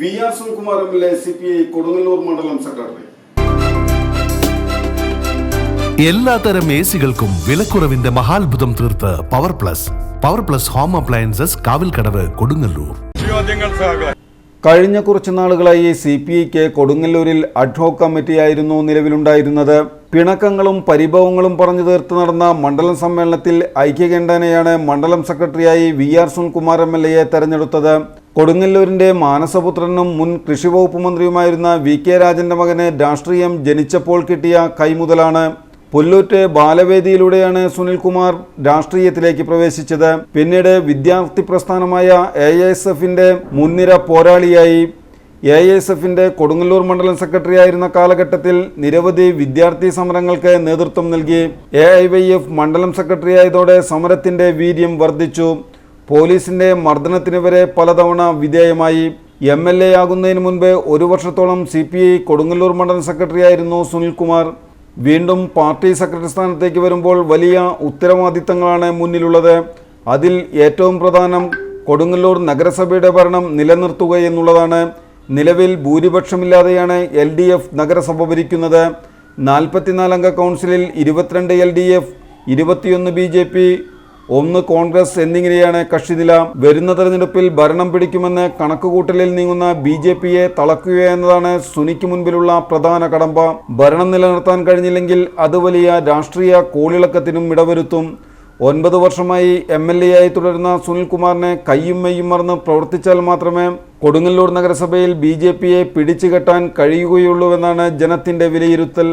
V R Sunilkumar M L A C P I Kodungallur മണ്ഡലം secretary? എല്ലാത്തരം എ സികൾക്കും വിലക്കുറവിന്റെ മഹാത്ഭുതം തീർത്ത് Power Plus Power Plus Home Appliances Kavilkadavu Kodungallur. കഴിഞ്ഞ കുറച്ചു നാളുകളായി സി പി ഐക്ക് കൊടുങ്ങല്ലൂരിൽ അഡ്ഹോക് കമ്മിറ്റിയായിരുന്നു നിലവിലുണ്ടായിരുന്നത്. പിണക്കങ്ങളും പരിഭവങ്ങളും പറഞ്ഞു തീർത്ത് നടന്ന മണ്ഡലം സമ്മേളനത്തിൽ ഐക്യകണ്ഠേനയാണ് മണ്ഡലം സെക്രട്ടറിയായി V R Sunilkumar M L എയെ തെരഞ്ഞെടുത്തത്. കൊടുങ്ങല്ലൂരിന്റെ മാനസപുത്രനും മുൻ കൃഷിവകുപ്പ് മന്ത്രിയുമായിരുന്ന വി കെ രാജന്റെ മകന് രാഷ്ട്രീയം ജനിച്ചപ്പോൾ കിട്ടിയ കൈമുതലാണ്. പുല്ലൂറ്റ് ബാലവേദിയിലൂടെയാണ് സുനിൽകുമാർ രാഷ്ട്രീയത്തിലേക്ക് പ്രവേശിച്ചത്. പിന്നീട് വിദ്യാർത്ഥി പ്രസ്ഥാനമായ എ എസ് എഫിന്റെ മുൻനിര പോരാളിയായി. എ എസ് എഫിന്റെ കൊടുങ്ങല്ലൂർ മണ്ഡലം സെക്രട്ടറി ആയിരുന്ന കാലഘട്ടത്തിൽ നിരവധി വിദ്യാർത്ഥി സമരങ്ങൾക്ക് നേതൃത്വം നൽകി. എ ഐ വൈ എഫ് മണ്ഡലം സെക്രട്ടറി ആയതോടെ സമരത്തിന്റെ വീര്യം വർദ്ധിച്ചു. പോലീസിന്റെ മർദ്ദനത്തിന് വരെ പലതവണ വിധേയമായി എം എൽ എ ആകുന്നതിന് മുൻപ് ഒരു വർഷത്തോളം സി പി ഐ കൊടുങ്ങല്ലൂർ മണ്ഡലം സെക്രട്ടറി ആയിരുന്നു സുനിൽകുമാർ. വീണ്ടും പാർട്ടി സെക്രട്ടറി സ്ഥാനത്തേക്ക് വരുമ്പോൾ വലിയ ഉത്തരവാദിത്തങ്ങളാണ് മുന്നിലുള്ളത്. അതിൽ ഏറ്റവും പ്രധാനം കൊടുങ്ങല്ലൂർ നഗരസഭയുടെ ഭരണം നിലനിർത്തുക എന്നുള്ളതാണ്. നിലവിൽ ഭൂരിപക്ഷമില്ലാതെയാണ് എൽ ഡി എഫ് നഗരസഭ ഭരിക്കുന്നത്. നാൽപ്പത്തിനാലംഗ കൗൺസിലിൽ ഇരുപത്തിരണ്ട് എൽ ഡി എഫ് ഇരുപത്തിയൊന്ന് ബി ജെ പി ഒന്ന് കോൺഗ്രസ് എന്നിങ്ങനെയാണ് കക്ഷിനില വരുന്ന തെരഞ്ഞെടുപ്പിൽ ഭരണം പിടിക്കുമെന്ന് കണക്കുകൂട്ടലിൽ നീങ്ങുന്ന ബി ജെ പിയെ തളക്കുക എന്നതാണ് സുനിക്ക് മുൻപിലുള്ള പ്രധാന കടമ്പ. ഭരണം നിലനിർത്താൻ കഴിഞ്ഞില്ലെങ്കിൽ അത് വലിയ രാഷ്ട്രീയ കോളിളക്കത്തിനും ഇടവരുത്തും. ഒൻപത് വർഷമായി എം എൽ എ ആയി തുടരുന്ന സുനിൽകുമാറിനെ കയ്യും മെയ്യും മറന്ന് പ്രവർത്തിച്ചാൽ മാത്രമേ കൊടുങ്ങല്ലൂർ നഗരസഭയിൽ ബി ജെ പിയെ പിടിച്ചുകെട്ടാൻ കഴിയുകയുള്ളൂവെന്നാണ് ജനത്തിന്റെ വിലയിരുത്തൽ.